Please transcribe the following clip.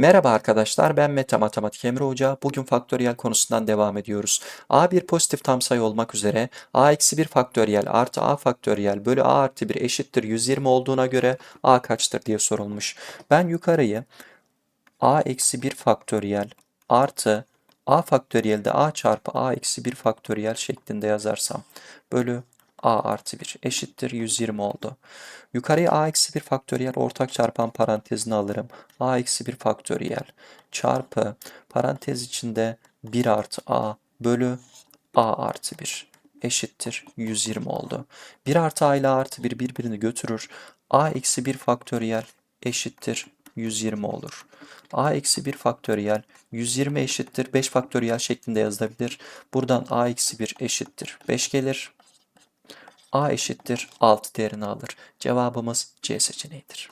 Merhaba arkadaşlar, ben Mete Matematik Emre Hoca. Bugün faktöriyel konusundan devam ediyoruz. a bir pozitif tam sayı olmak üzere a eksi 1 faktöriyel artı a faktöriyel bölü a artı 1 eşittir 120 olduğuna göre a kaçtır diye sorulmuş. Ben yukarıyı a eksi 1 faktöriyel artı a faktöriyelde a çarpı a eksi 1 faktöriyel şeklinde yazarsam bölü a artı 1 eşittir 120 oldu. Yukarıya a eksi 1 faktöriyel ortak çarpan parantezini alırım. a eksi 1 faktöriyel çarpı parantez içinde 1 artı a bölü a artı 1 eşittir 120 oldu. 1 artı a ile artı 1 birbirini götürür. a eksi 1 faktöriyel eşittir 120 olur. a eksi 1 faktöriyel 120 eşittir 5 faktöriyel şeklinde yazılabilir. Buradan a eksi 1 eşittir 5 gelir. A eşittir 6 değerini alır. Cevabımız C seçeneğidir.